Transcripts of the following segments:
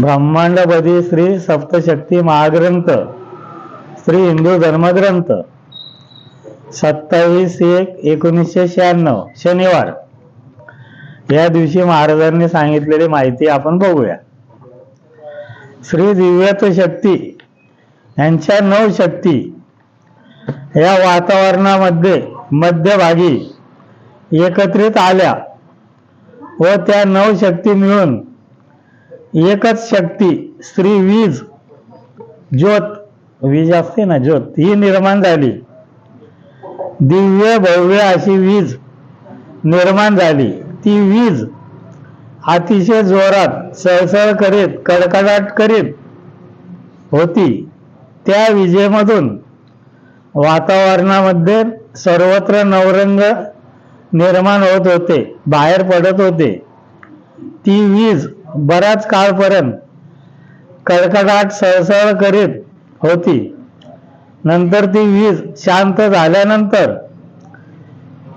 ब्रह्मांडपदी श्री सप्तशक्ती महाग्रंथ श्री हिंदू धर्मग्रंथ सत्तावीस एक एकोणीसशे शहाण्णव शनिवार. या दिवशी महाराजांनी सांगितलेली माहिती आपण बघूया. श्री दिव्यत्व शक्ती यांच्या नऊ शक्ती या वातावरणामध्ये मध्यभागी एकत्रित आल्या व त्या नऊ शक्ती मिळून एकच शक्ती स्त्री वीज. ज्योत वीज असते ना ज्योत ही निर्माण झाली. दिव्य भव्य अशी वीज निर्माण झाली. ती वीज अतिशय जोरात सळसळ करीत कडकडाट करीत होती. त्या विजेमधून वातावरणामध्ये सर्वत्र नवरंग निर्माण होत होते बाहेर पडत होते. ती वीज बराच काळपर्यंत कडकडाट सळसळ करीत होती. नंतर ती वीज शांत झाल्यानंतर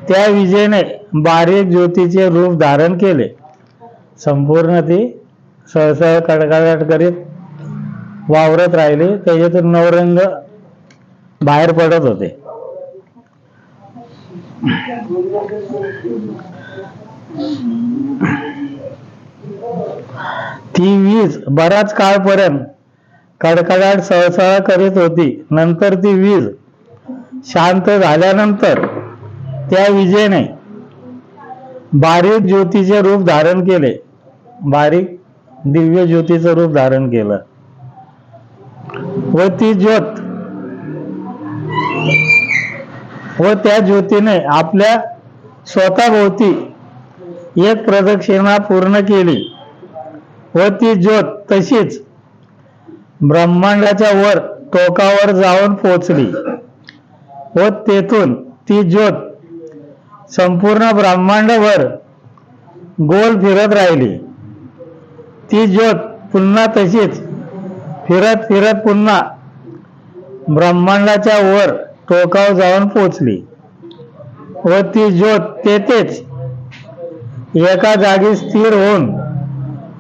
त्या विजेने बारीक ज्योतीचे रूप धारण केले. संपूर्ण ती सळसळ कडकडाट करीत वावरत राहिली. त्याच्यातून नवरंग बाहेर पडत होते. ती वीज बराच काळपर्यंत कडकडाट सळसळ करीत होती. नंतर ती वीज शांत झाल्यानंतर त्या विजेने बारीक ज्योतीचे रूप धारण केले. बारीक दिव्य ज्योतीचं रूप धारण केलं. व ती ज्योत व त्या ज्योतीने आपल्या स्वतःभोवती एक प्रदक्षिणा पूर्ण केली. व ती ज्योत तशीच. ब्रह्मांडाच्या वर टोकावर जाऊन पोचली. व तेथून ती ज्योत संपूर्ण ब्रह्मांडवर गोल फिरत राहिली. ती ज्योत पुन्हा तशीच फिरत फिरत पुन्हा ब्रह्मांडाच्या वर टोकावर जाऊन पोचली. व ती ज्योत तेथेच. एका जागी स्थिर होऊन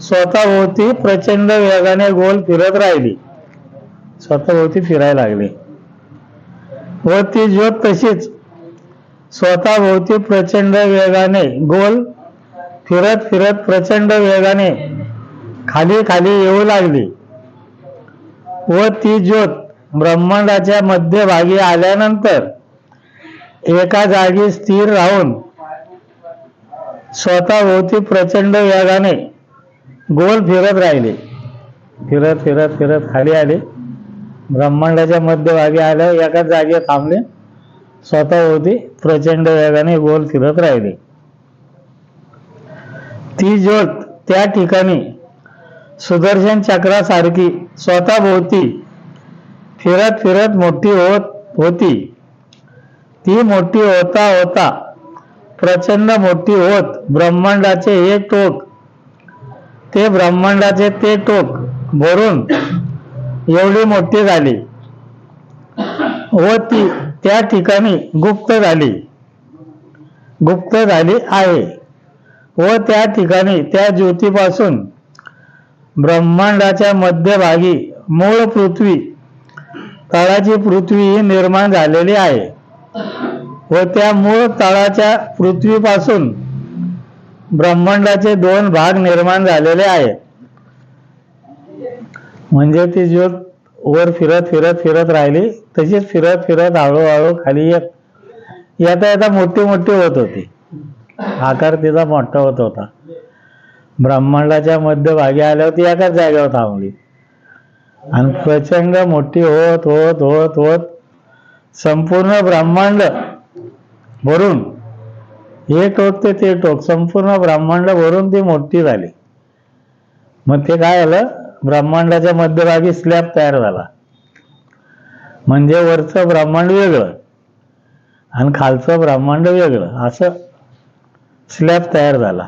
स्वतःभोवती प्रचंड वेगाने गोल फिरत राहिली. स्वतःभोवती फिरायला लागली. व ती ज्योत तशीच स्वतःभोवती प्रचंड वेगाने गोल फिरत फिरत प्रचंड वेगाने खाली खाली येऊ लागली. व ती ज्योत ब्रह्मांडाच्या मध्यभागी आल्यानंतर एका जागी स्थिर राहून स्वतःभोवती प्रचंड वेगाने गोल फिरत राहिले. फिरत फिरत फिरत खाली आले. ब्रह्मांडाच्या मध्यभागी आल्या एकाच जागे थांबले. स्वतःभोवती प्रचंड वेगाने गोल फिरत राहिले. ती ज्योत त्या ठिकाणी सुदर्शन चक्रासारखी स्वतःभोवती फिरत फिरत मोठी होत होती. ती मोठी होता होता प्रचंड मोठी होत ब्रह्मांडाचे हे टोक ते ब्रह्मांडाचे ते टोक भरून एवढी मोठी झाली व ती त्या ठिकाणी गुप्त झाली. गुप्त झाली आहे. व त्या ठिकाणी त्या ज्योतीपासून ब्रह्मांडाच्या मध्यभागी मूळ पृथ्वी तळाची पृथ्वी ही निर्माण झालेली आहे. व त्या मूळ तळाच्या पृथ्वीपासून ब्रह्मांडाचे दोन भाग निर्माण झालेले आहेत. म्हणजे ती ज्योत वर फिरत फिरत फिरत राहिली तशीच फिरत फिरत हळूहळू खाली येत. येता येता मोठी मोठी होत होती. आकार तिचा मोठा होत होता. ब्रह्मांडाच्या मध्यभागी आल्यावर ती एकाच जागेवर थांबली. आणि प्रचंड मोठी होत होत होत होत संपूर्ण ब्रह्मांड भरून हे टोक ते ते टोक. संपूर्ण ब्रह्मांड भरून ती मोठी झाली. मग ते काय झालं? ब्रह्मांडाच्या मध्यभागी स्लॅब तयार झाला. म्हणजे वरचं ब्रह्मांड वेगळं आणि खालचं ब्रह्मांड वेगळं. असं स्लॅब तयार झाला.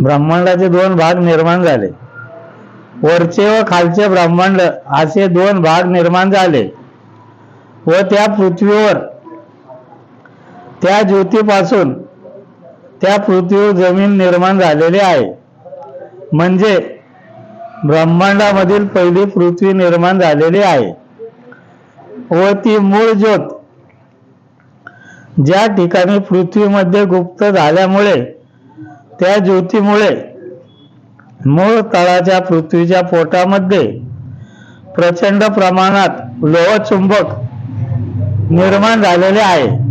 ब्रह्मांडाचे दोन भाग निर्माण झाले. वरचे व खालचे ब्रह्मांड असे दोन भाग निर्माण झाले व त्या पृथ्वीवर त्या ज्योतीपासून त्या पृथ्वीवर जमीन निर्माण झालेली आहे. म्हणजे ब्रह्मांडामधील पहिली पृथ्वी निर्माण झालेली आहे. व ती मूळ ज्योत ज्या ठिकाणी पृथ्वीमध्ये गुप्त झाल्यामुळे त्या ज्योतीमुळे मूळ तळाच्या पृथ्वीच्या पोटामध्ये प्रचंड प्रमाणात लोहचुंबक निर्माण झालेले आहे.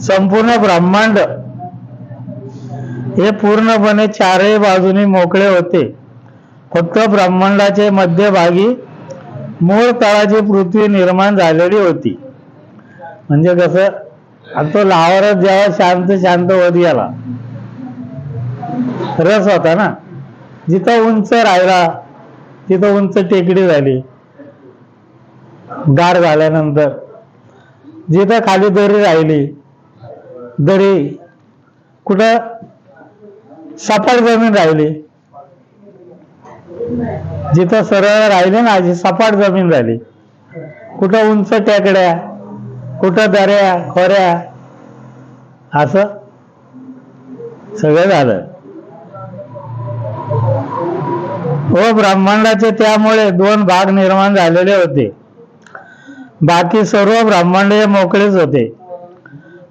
संपूर्ण ब्रह्मांड. हे पूर्णपणे चारही बाजूनी मोकळे होते. फक्त ब्रह्मांडाचे मध्यभागी मूळ तळाची पृथ्वी निर्माण झालेली होती. म्हणजे कसं? तो लावरच जेव्हा शांत शांत होत गेला. रस होता ना? जिथं उंच राहिला तिथं उंच टेकडी झाली. गार झाल्यानंतर. जिथं खाली दरी राहिली दरी. कुठं? सपाट जमीन राहिली. जिथं सरळ राहिले ना जी सपाट जमीन झाली कुठं उंच टेकड्या कुठं दऱ्या खोऱ्या. असं सगळं झालं. व ब्रह्मांडाचे त्यामुळे दोन भाग निर्माण झालेले होते. बाकी सर्व ब्रह्मांड हे मोकळेच होते.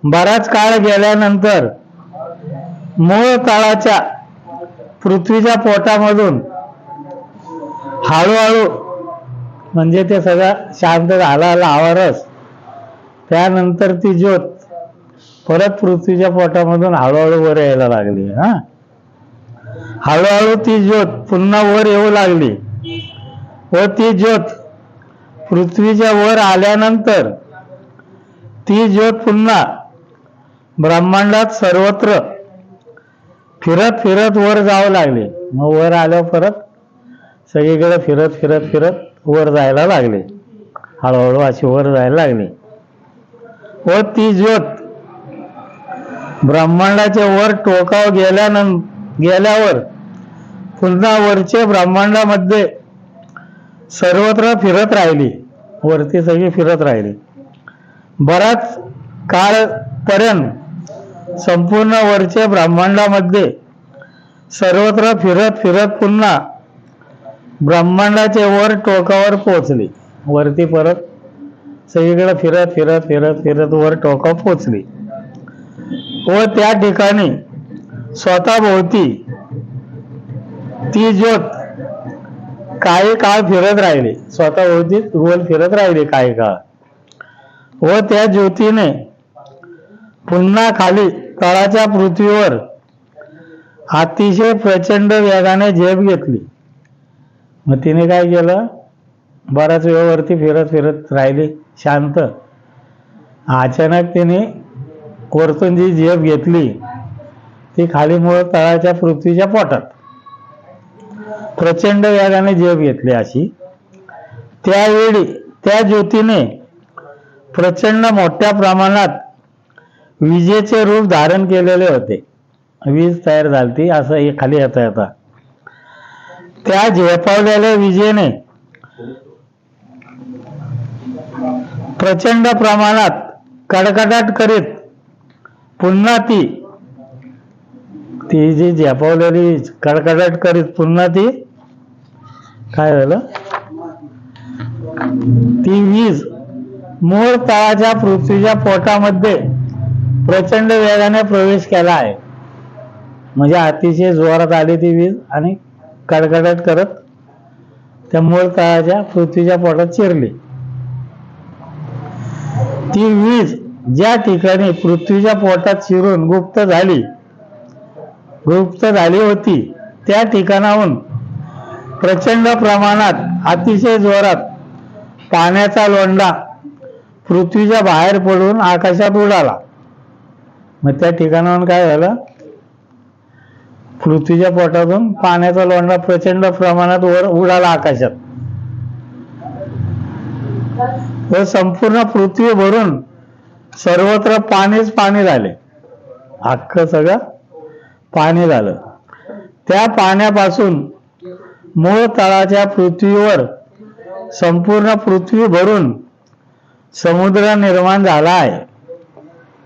बराच काळ गेल्यानंतर मूळ तळाच्या पृथ्वीच्या पोटामधून हळूहळू म्हणजे ते सगळं शांत झाला लावारस. त्यानंतर ती ज्योत परत पृथ्वीच्या पोटामधून हळूहळू वर यायला लागली हा. हळूहळू ती ज्योत पुन्हा वर येऊ लागली. व ती ज्योत पृथ्वीच्या वर आल्यानंतर ती ज्योत पुन्हा ब्रह्मांडात सर्वत्र फिरत फिरत वर जावं लागले. मग वर आल्यावर परत सगळीकडे फिरत फिरत फिरत वर जायला लागले. हळूहळू अशी वर जायला लागली. व ती ज्योत ब्रह्मांडाच्या वर टोकाव गेल्यानं गेल्यावर पुन्हा वरचे ब्रह्मांडामध्ये सर्वत्र फिरत राहिली. वरती सगळी फिरत राहिली. बराच काळ पर्यंत संपूर्ण वरच्या ब्रह्मांडामध्ये सर्वत्र फिरत फिरत पुन्हा ब्रह्मांडाचे वर टोकावर पोचली वरती परत सगळीकडे फिरत फिरत फिरत फिरत वर टोका पोचली व त्या ठिकाणी स्वतःभोवती ती ज्योत काही काळ फिरत राहिली. स्वतःभोवती गोल फिरत राहिली काही काळ. व त्या ज्योतीने पुन्हा खाली तळाच्या पृथ्वीवर अतिशय प्रचंड वेगाने झेप घेतली. मग तिने काय केलं? बराच वेळवरती फिरत फिरत राहिली शांत. अचानक तिने वरतून जी झेप घेतली. ती खाली मूळ तळाच्या पृथ्वीच्या पोटात. प्रचंड वेगाने झेप घेतली अशी. त्यावेळी त्या ज्योतीने प्रचंड मोठ्या प्रमाणात विजेचे रूप धारण केलेले होते. वीज तयार झाली असं हे खाली येता येता. त्या झेपावलेल्या विजेने प्रचंड प्रमाणात कडकडाट करीत पुन्हा ती ती जी झेपावलेली कडकडाट करीत पुन्हा ती काय झालं? ती वीज मूळ तळाच्या पृथ्वीच्या पोटामध्ये प्रचंड वेगाने प्रवेश केला आहे. म्हणजे अतिशय जोरात आली ती वीज आणि कडकडट करत त्या मूळ तळाच्या पृथ्वीच्या पोटात चिरली. ती वीज ज्या ठिकाणी पृथ्वीच्या पोटात शिरून गुप्त झाली गुप्त झाली होती त्या ठिकाणाहून प्रचंड प्रमाणात अतिशय जोरात पाण्याचा लोंढा पृथ्वीच्या बाहेर पडून आकाशात उडाला. मग त्या ठिकाणाहून काय झालं? पृथ्वीच्या पोटातून पाण्याचा लोंढा प्रचंड प्रमाणात वर उडाला आकाशात. व संपूर्ण पृथ्वी भरून सर्वत्र पाणीच पाणी झाले. अख्खं सगळं पाणी झालं. त्या पाण्यापासून मूळ तळाच्या पृथ्वीवर संपूर्ण पृथ्वी भरून समुद्र निर्माण झाला आहे.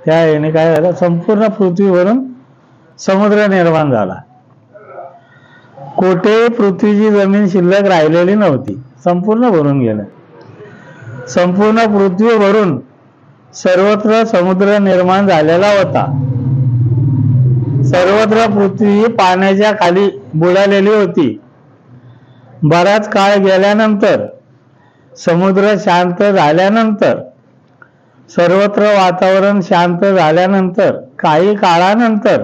त्या याने काय झालं? संपूर्ण पृथ्वीवरून समुद्र निर्माण झाला. कोठे पृथ्वीची जमीन शिल्लक राहिलेली नव्हती संपूर्ण भरून गेलं. संपूर्ण पृथ्वी भरून सर्वत्र समुद्र निर्माण झालेला होता. सर्वत्र पृथ्वी पाण्याच्या खाली बुडालेली होती. बराच काळ गेल्यानंतर समुद्र शांत झाल्यानंतर सर्वत्र वातावरण शांत झाल्यानंतर काही काळानंतर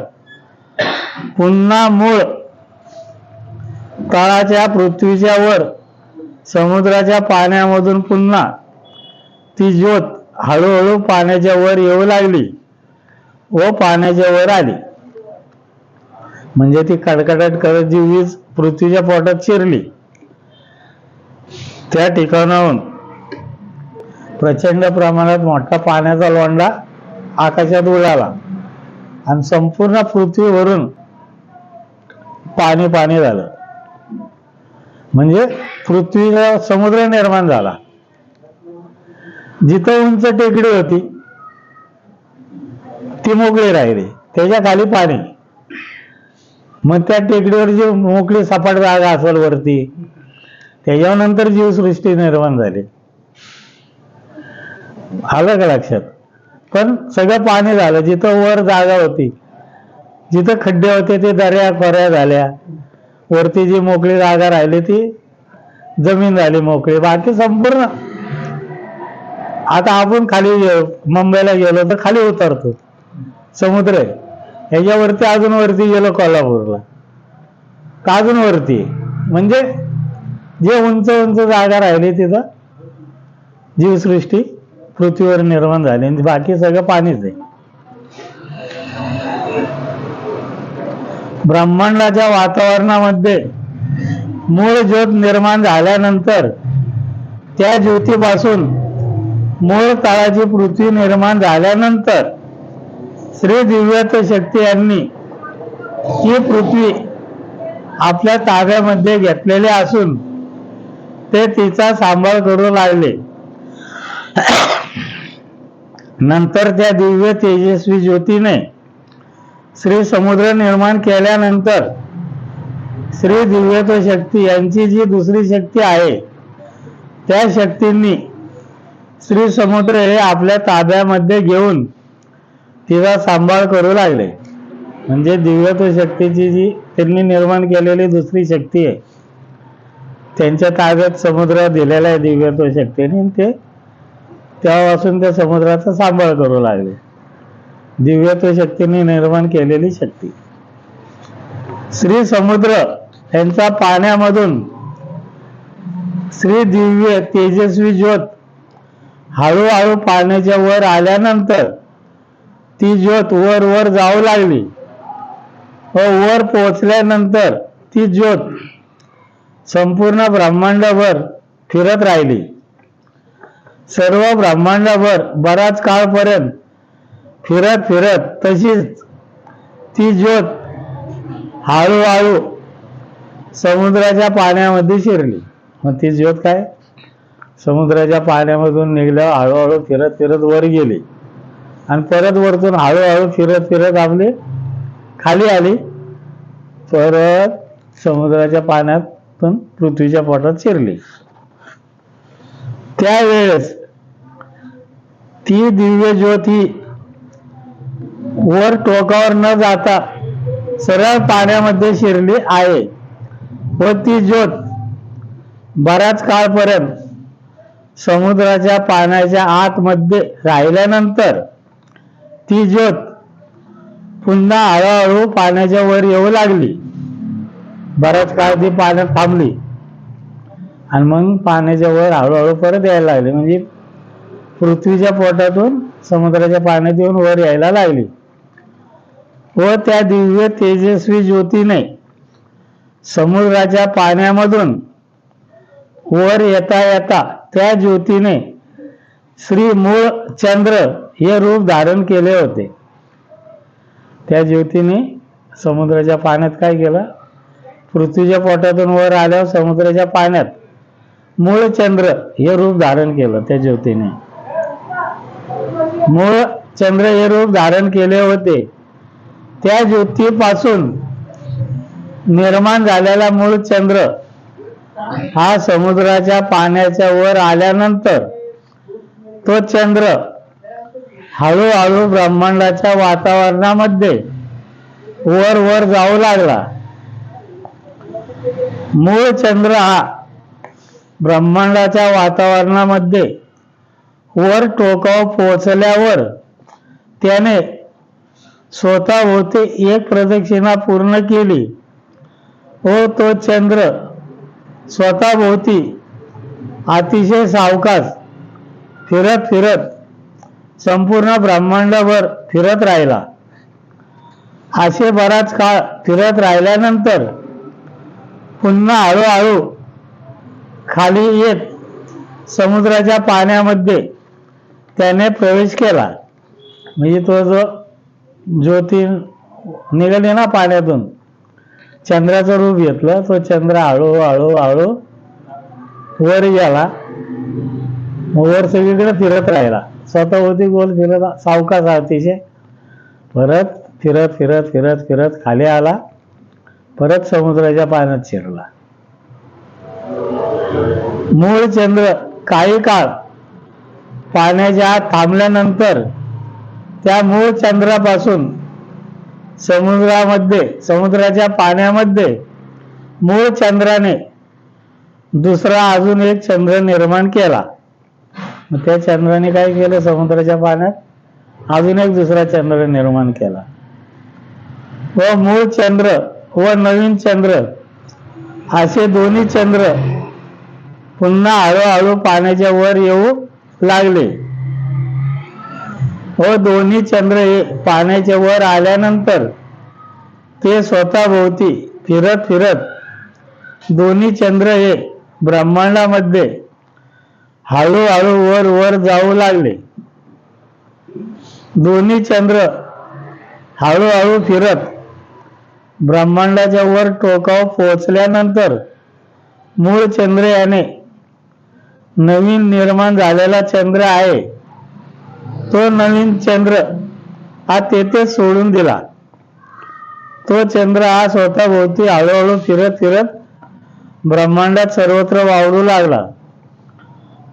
पुन्हा मूळ तळाच्या पृथ्वीच्या वर समुद्राच्या पाण्यामधून पुन्हा ती ज्योत हळूहळू पाण्याच्या वर येऊ लागली व पाण्याच्या वर आली. म्हणजे ती कडकडाट करत जी वीज पृथ्वीच्या पोटात शिरली. त्या ठिकाणाहून प्रचंड प्रमाणात मोठा पाण्याचा लोंढा आकाशात उडाला. आणि संपूर्ण पृथ्वीवरून पाणी पाणी झालं. म्हणजे पृथ्वीला समुद्र निर्माण झाला. जिथं उंच टेकडी होती ती मोकळी राहिली. त्याच्याखाली पाणी. मग त्या टेकडीवर जी मोकळी सपाट जागा असेल वरती त्याच्यानंतर जीवसृष्टी निर्माण झाली. आलं का लक्षात? पण सगळं पाणी झालं. जिथं वर जागा होती जिथं खड्डे होते ते दर्या खोऱ्या झाल्या. वरती जी मोकळी जागा राहिली ती जमीन झाली मोकळी. बाकी संपूर्ण. आता आपण खाली मुंबईला गेलो तर खाली उतरतो. समुद्र आहे. ह्याच्यावरती अजून वरती गेलो कोल्हापूरला. तर अजून वरती? म्हणजे जे उंच उंच जागा राहिली तिथं जीवसृष्टी पृथ्वीवर निर्माण झाले आणि बाकी सगळं पाणीच आहे. ब्रह्मांडाच्या वातावरणामध्ये मूळ ज्योत निर्माण झाल्यानंतर त्या ज्योतीपासून मूळ काळाची पृथ्वी निर्माण झाल्यानंतर श्री दिव्यत्व शक्ती यांनी ही पृथ्वी आपल्या ताब्यामध्ये घेतलेली असून ते तिचा सांभाळ करू लागले. नंतर त्या दिव्य तेजस्वी ज्योतीने श्री समुद्र निर्माण केल्यानंतर श्री दिव्यत्व शक्ती यांची जी दुसरी शक्ती आहे त्या शक्तींनी श्री समुद्र हे आपल्या ताब्यामध्ये घेऊन तिचा सांभाळ करू लागले. म्हणजे दिव्यत्व शक्तीची जी त्यांनी निर्माण केलेली दुसरी शक्ती आहे त्यांच्या ताब्यात समुद्र दिलेला आहे दिव्यत्व शक्तीने ते तेव्हापासून त्या समुद्राचा सांभाळ करू लागले. दिव्यत्व शक्तीने निर्माण केलेली शक्ती. श्री समुद्र यांचा पाण्यामधून श्री दिव्य तेजस्वी ज्योत हळूहळू पाण्याच्या वर आल्यानंतर ती ज्योत वर वर जाऊ लागली व वर पोहोचल्यानंतर ती ज्योत संपूर्ण ब्रह्मांडावर फिरत राहिली. सर्व ब्रह्मांडावर बराच काळपर्यंत फिरत फिरत तशीच ती ज्योत हळूहळू समुद्राच्या पाण्यामध्ये शिरली. मग ती ज्योत काय? समुद्राच्या पाण्यामधून निघल्यावर हळूहळू फिरत फिरत वर गेली. आणि परत वरतून हळूहळू फिरत फिरत आपली खाली आली. परत समुद्राच्या पाण्यातून पृथ्वीच्या पोटात शिरली. त्यावेळेस ती दिव्य ज्योती ही वर टोकावर न जाता सरळ पाण्यामध्ये शिरली आहे. व ती ज्योत बराच काळपर्यंत समुद्राच्या पाण्याच्या आतमध्ये राहिल्यानंतर ती ज्योत पुन्हा हळूहळू पाण्याच्या वर येऊ लागली. बराच काळ ती पाण्यात थांबली. आणि मग पाण्याच्या वर हळूहळू परत यायला लागले. म्हणजे पृथ्वीच्या पोटातून समुद्राच्या पाण्यात येऊन वर यायला लागली. व त्या दिव्य तेजस्वी ज्योतीने समुद्राच्या पाण्यामधून वर येता येता त्या ज्योतीने श्री मूळ चंद्र हे रूप धारण केले होते. त्या ज्योतीने समुद्राच्या पाण्यात काय केलं? पृथ्वीच्या पोटातून वर आल्यावर समुद्राच्या पाण्यात मूळ चंद्र हे रूप धारण केलं त्या ज्योतीने. मूळ चंद्र हे रूप धारण केले होते. त्या ज्योतीपासून निर्माण झालेला मूळ चंद्र हा समुद्राच्या पाण्याच्या वर आल्यानंतर तो चंद्र हळूहळू ब्रह्मांडाच्या वातावरणामध्ये वर वर जाऊ लागला. मूळ चंद्र हा ब्रह्मांडाच्या वातावरणामध्ये वर टोकाव पोहोचल्यावर त्याने स्वतःभोवती एक प्रदक्षिणा पूर्ण केली. व तो चंद्र स्वतःभोवती अतिशय सावकाश फिरत फिरत संपूर्ण ब्रह्मांडभर फिरत राहिला. असे बराच काळ फिरत राहिल्यानंतर पुन्हा हळूहळू खाली येत समुद्राच्या पाण्यामध्ये त्याने प्रवेश केला. म्हणजे तो जो ज्योती निघाली ना पाण्यातून चंद्राचं रूप घेतलं तो चंद्र हळू हळू हळू वर गेला. वर सगळीकडे फिरत राहिला. स्वतःभोवती गोल फिरत सावकाश अतिशय. परत फिरत फिरत फिरत फिरत खाली आला. परत समुद्राच्या पाण्यात शिरला. मूळ चंद्र काही काळ पाण्याच्या आत थांबल्यानंतर त्या मूळ चंद्रापासून समुद्रामध्ये समुद्राच्या पाण्यामध्ये मूळ चंद्राने दुसरा अजून एक चंद्र निर्माण केला. मग त्या चंद्राने काय केलं? समुद्राच्या पाण्यात अजून एक दुसरा चंद्र निर्माण केला. व मूळ चंद्र व नवीन चंद्र असे दोन्ही चंद्र पुन्हा हळूहळू पाण्याच्या वर येऊ लागले. व दोन्ही चंद्र हे पाण्याच्या वर आल्यानंतर ते स्वतःभोवती फिरत फिरत दोन्ही चंद्र हे ब्रह्मांडामध्ये हळूहळू वर वर जाऊ लागले. दोन्ही चंद्र हळूहळू फिरत ब्रह्मांडाच्या वर टोकाव पोहोचल्यानंतर मूळ चंद्र याने नवीन निर्माण झालेला चंद्र आहे. तो नवीन चंद्र हा तेथे सोडून दिला. तो चंद्र हा स्वतःभोवती हळूहळू फिरत फिरत ब्रह्मांडात सर्वत्र वावरू लागला.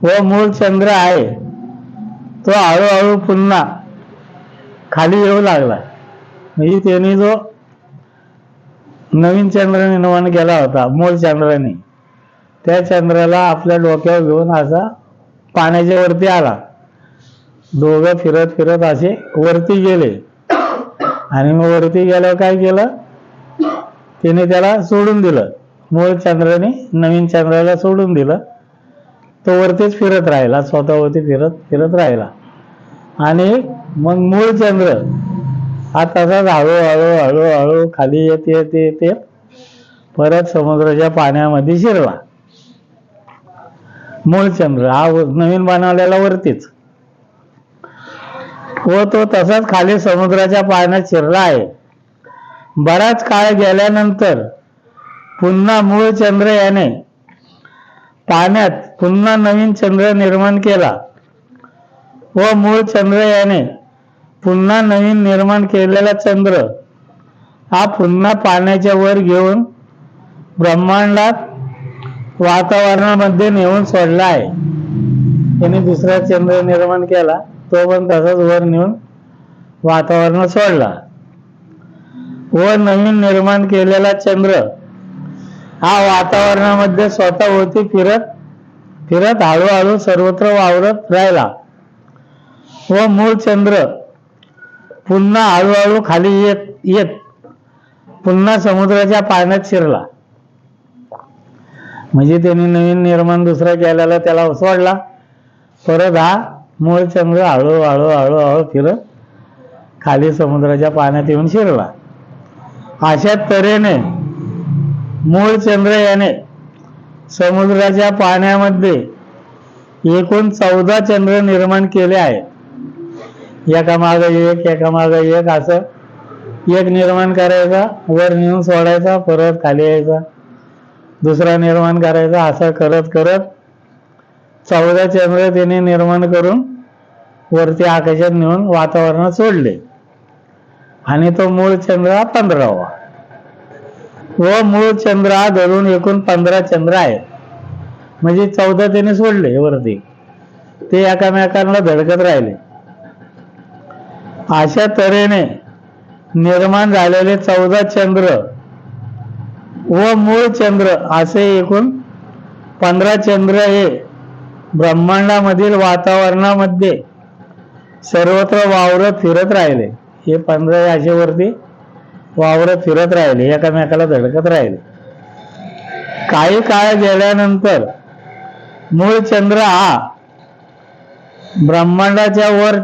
व मूळ चंद्र आहे. तो हळूहळू पुन्हा खाली येऊ लागला. म्हणजे त्याने जो नवीन चंद्र निर्माण केला होता मूळ चंद्राने. त्या चंद्राला आपल्या डोक्यावर घेऊन असा पाण्याच्या वरती आला. दोघं फिरत फिरत असे वरती गेले. आणि मग वरती गेल्यावर काय केलं? त्याने त्याला सोडून दिलं. मूळ चंद्राने नवीन चंद्राला सोडून दिलं. तो वरतीच फिरत राहिला स्वतःवरती फिरत फिरत राहिला. आणि मग मूळ चंद्र हा तसाच हळूहळू हळूहळू खाली येत येत येत परत समुद्राच्या पाण्यामध्ये शिरला. मूळ चंद्र हा व- नवीन बनवलेला वरतीच. व तो तसाच खाली समुद्राच्या पाण्यात शिरला आहे. बराच काळ गेल्यानंतर पुन्हा मूळ चंद्र याने पाण्यात पुन्हा नवीन चंद्र निर्माण केला. व मूळ चंद्र याने पुन्हा नवीन निर्माण केलेला चंद्र हा पुन्हा पाण्याच्या वर घेऊन ब्रह्मांडात वातावरणामध्ये नेऊन सोडला आहे त्याने दुसरा चंद्र निर्माण केला. तो पण तसाच वर नेऊन वातावरणात सोडला. व नवीन निर्माण केलेला चंद्र हा वातावरणामध्ये स्वतःभोवती फिरत फिरत हळूहळू सर्वत्र वावरत राहिला. व मूळ चंद्र पुन्हा हळूहळू खाली येत येत पुन्हा समुद्राच्या पाण्यात शिरला. म्हणजे त्यांनी नवीन निर्माण दुसरा केलेला त्याला सोडला. परत हा मूळ चंद्र हळूहळू हळू फिरत खाली समुद्राच्या पाण्यात येऊन शिरला. अशा तऱ्हेने मूळ चंद्र याने समुद्राच्या पाण्यामध्ये एकूण चौदा चंद्र निर्माण केले आहेत. एकामाग एक एकामाग एक असं एक निर्माण करायचा वर नेऊन सोडायचा परत खाली यायचा. दुसरा निर्माण करायचा असं करत करत चौदा चंद्र त्याने निर्माण करून वरती आकाशात नेऊन वातावरणात सोडले. आणि तो मूळ चंद्र हा पंधरावा. व मूळ चंद्र हा धरून एकूण पंधरा चंद्र आहेत. म्हणजे चौदा त्याने सोडले वरती. ते एकामेकांना धडकत राहिले. अशा तऱ्हेने निर्माण झालेले चौदा चंद्र व मूळ चंद्र असे एकूण पंधरा चंद्र हे ब्रह्मांडामधील वातावरणामध्ये सर्वत्र वावरत फिरत राहिले. हे पंधरा असे वरती वावरत फिरत राहिले एकामेकाला धडकत राहिले. काही काळ गेल्यानंतर मूळ चंद्र हा ब्रह्मांडाच्या वर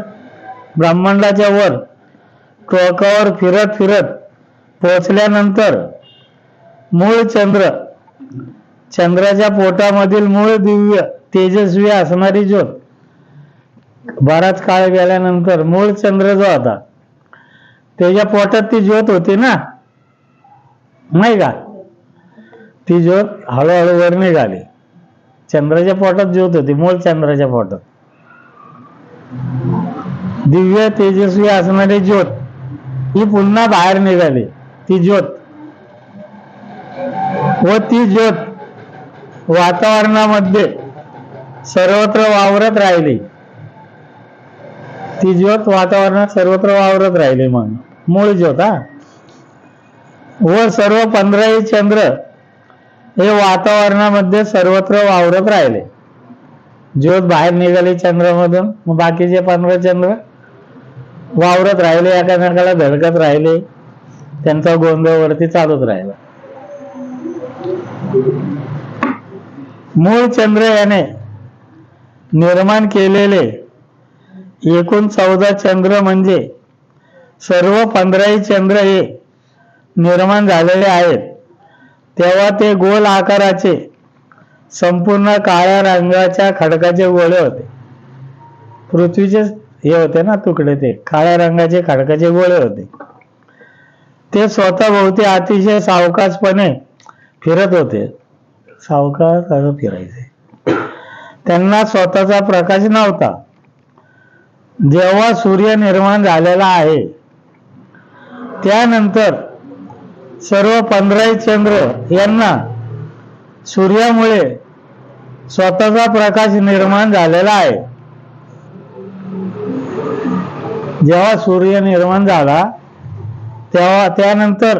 ब्रह्मांडाच्या वर टोकावर फिरत फिरत पोचल्यानंतर मूळ चंद्र. चंद्राच्या पोटामधील मूळ दिव्य तेजस्वी असणारी ज्योत. बराच काळ गेल्यानंतर मूळ चंद्र जो होता त्याच्या पोटात ती ज्योत होती ना? नाही का? ती ज्योत हळूहळू वर निघाली. चंद्राच्या पोटात ज्योत होती मूळ चंद्राच्या पोटात. दिव्य तेजस्वी असणारी ज्योत ही पुन्हा बाहेर निघाली. ती ज्योत व ती ज्योत. वातावरणामध्ये सर्वत्र वावरत राहिली. ती ज्योत वातावरणात सर्वत्र वावरत राहिली मग. मूळ ज्योत हा. व सर्व पंधराही चंद्र हे वातावरणामध्ये सर्वत्र वावरत राहिले. ज्योत बाहेर निघाली चंद्रामधून मग बाकीचे पंधरा चंद्र वावरत राहिले एकामेकाला धडकत राहिले. त्यांचा गोंधळ वरती चालूच राहिला. मूळ चंद्र याने निर्माण केलेले एकूण चौदा चंद्र म्हणजे सर्व पंधराही चंद्र हे निर्माण झालेले आहेत. तेव्हा ते गोल आकाराचे संपूर्ण काळ्या रंगाच्या खडकाचे गोळे होते. पृथ्वीचे हे होते ना तुकडे ते काळ्या रंगाचे खडकाचे गोळे होते. ते स्वतःभोवती अतिशय सावकाशपणे फिरत होते. सावकार असं फिरायचे. त्यांना स्वतःचा प्रकाश नव्हता. जेव्हा सूर्य निर्माण झालेला आहे त्यानंतर सर्व पंधराही चंद्र यांना सूर्यामुळे स्वतःचा प्रकाश निर्माण झालेला आहे. जेव्हा सूर्य निर्माण झाला तेव्हा त्यानंतर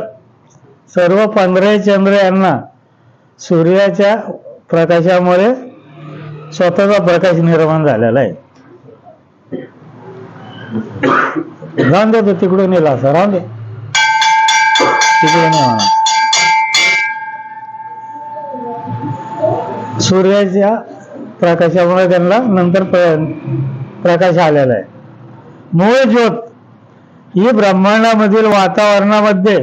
सर्व पंधराही चंद्र यांना सूर्याच्या प्रकाशामुळे स्वतःचा प्रकाश निर्माण झालेला आहे. राहून दे तो तिकडून येला असं राहून दे. तिकडून म्हणा. सूर्याच्या प्रकाशामुळे त्यांना नंतर प्रकाश आलेला आहे. मूळ ज्योत ही ब्रह्मांडामधील वातावरणामध्ये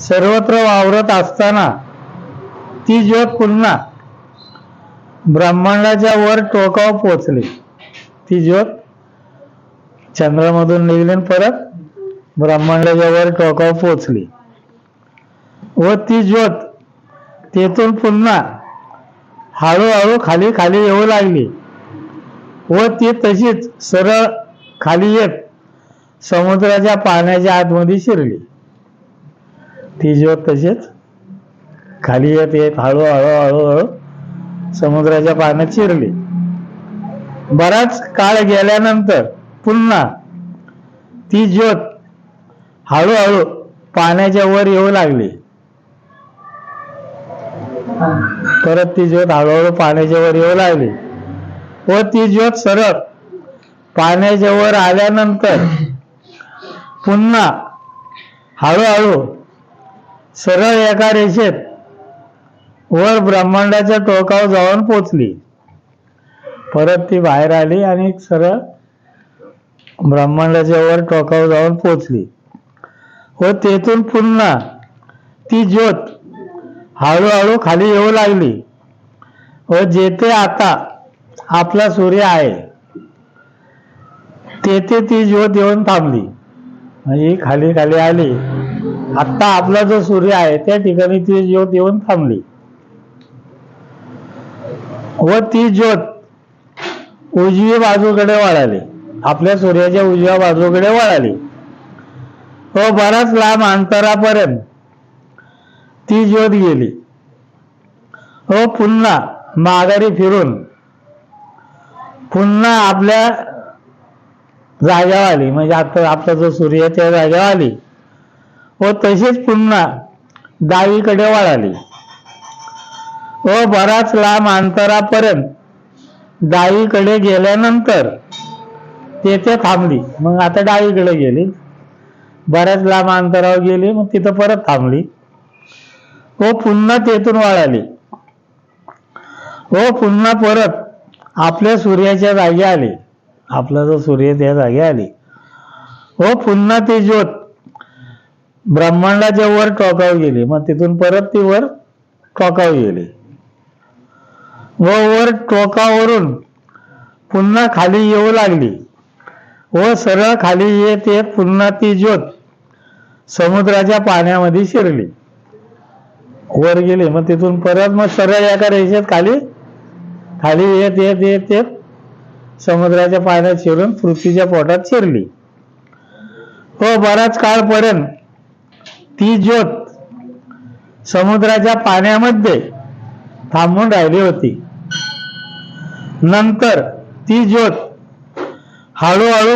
सर्वत्र वावरत असताना ती ज्योत पुन्हा ब्रह्मांडाच्या वर टोकावर पोचली ती ज्योत चंद्रामधून निघली परत ब्रह्मांडाच्या वर टोकावर पोचली व ती ज्योत तेथून पुन्हा हळूहळू खाली खाली येऊ लागली. व ती तशीच सरळ खाली येत समुद्राच्या पाण्याच्या आतमध्ये शिरली. ती ज्योत तशीच खाली येत येत हळूहळू हळूहळू समुद्राच्या पाण्यात शिरली. बराच काळ गेल्यानंतर पुन्हा ती ज्योत हळूहळू पाण्याच्या वर येऊ लागली. परत ती ज्योत हळूहळू पाण्याच्या वर येऊ लागली. व ती ज्योत सरळ पाण्याच्या वर आल्यानंतर पुन्हा हळूहळू सरळ एका रेषेत वर ब्रह्मांडाच्या टोकावर जाऊन पोचली. परत ती बाहेर आली आणि सरळ ब्रह्मांडाच्या वर टोकावर जाऊन पोचली. व तेथून पुन्हा ती ज्योत हळूहळू खाली येऊ लागली. व जेथे आता आपला सूर्य आहे तेथे ती ज्योत येऊन थांबली. म्हणजे खाली खाली आली. आत्ता आपला जो सूर्य आहे त्या ठिकाणी ती ज्योत येऊन थांबली. व ती ज्योत उजवी बाजूकडे वळाली. आपल्या सूर्याच्या उजव्या बाजूकडे वळाली. व बराच लांब अंतरापर्यंत ती ज्योत गेली. व पुन्हा माघारी फिरून पुन्हा आपल्या जाग्यावर आली. म्हणजे आता आपला जो सूर्य त्या जाग्यावर आली. व तशीच पुन्हा डावीकडे वळाली. व बराच लांब अंतरापर्यंत डावीकडे गेल्यानंतर तेथे थांबली. मग आता डावीकडे गेली. बऱ्याच लांब अंतरावर गेली मग तिथं परत थांबली. व पुन्हा तेथून वळाली. व पुन्हा परत आपल्या सूर्याच्या जागी आली. आपला जो सूर्य त्या जागी आली. व पुन्हा ती ज्योत ब्रह्मांडाच्या वर टोकावर गेली. मग तिथून परत ती वर टोकावर गेली. व वर टोकावरून पुन्हा खाली येऊ लागली. व सरळ खाली येत येत पुन्हा ती ज्योत समुद्राच्या पाण्यामध्ये शिरली. वर गेली. मग तिथून परत मग सरळ एका रेषेत खाली खाली येत येत येत येत समुद्राच्या पाण्यात शिरून पृथ्वीच्या पोटात शिरली. व बराच काळपर्यंत ती ज्योत समुद्राच्या पाण्यामध्ये थांबून राहिली होती. नंतर ती ज्योत हळूहळू